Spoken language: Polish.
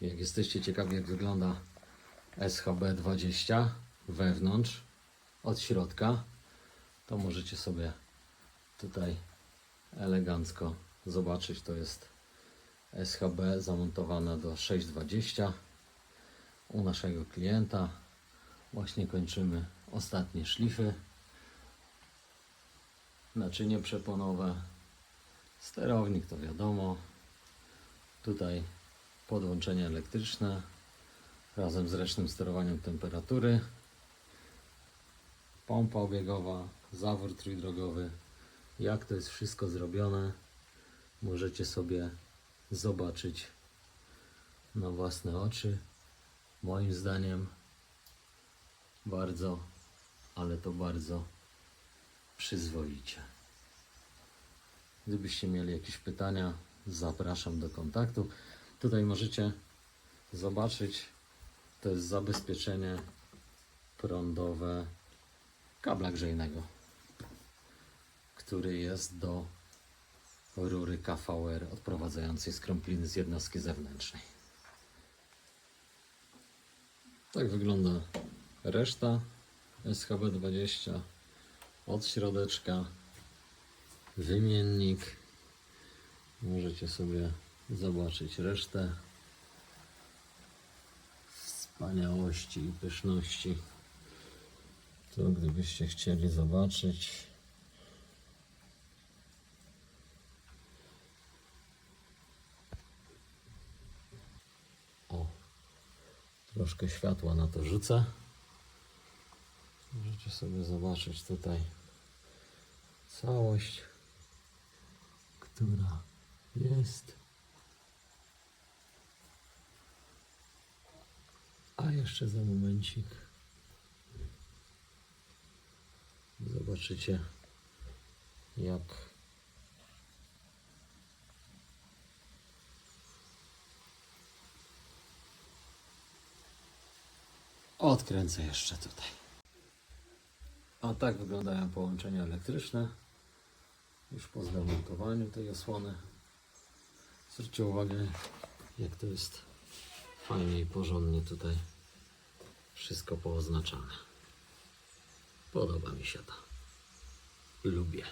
Jak jesteście ciekawi jak wygląda SHB20 wewnątrz, od środka, to możecie sobie tutaj elegancko zobaczyć. To jest SHB zamontowana do 620 u naszego klienta. Właśnie kończymy ostatnie szlify. Naczynie przeponowe. Sterownik to wiadomo. Tutaj podłączenie elektryczne razem z ręcznym sterowaniem temperatury. Pompa obiegowa, zawór trójdrogowy. Jak to jest wszystko zrobione, możecie sobie zobaczyć na własne oczy. Moim zdaniem bardzo, ale to bardzo przyzwoicie. Gdybyście mieli jakieś pytania, zapraszam do kontaktu. Tutaj możecie zobaczyć, to jest zabezpieczenie prądowe kabla grzejnego, który jest do rury KVR odprowadzającej skrąpliny z jednostki zewnętrznej. Tak wygląda reszta SHB20 od środeczka. Wymiennik. Możecie sobie zobaczyć resztę wspaniałości i pyszności. To gdybyście chcieli zobaczyć. O troszkę światła na to rzucę. Możecie sobie zobaczyć tutaj całość która jest a jeszcze za momencik. Zobaczycie jak odkręcę jeszcze tutaj. A tak wyglądają połączenia elektryczne. Już po zdemontowaniu tej osłony. Zwróćcie uwagę jak to jest fajnie i porządnie tutaj wszystko pooznaczane Podoba mi się to. Lubię.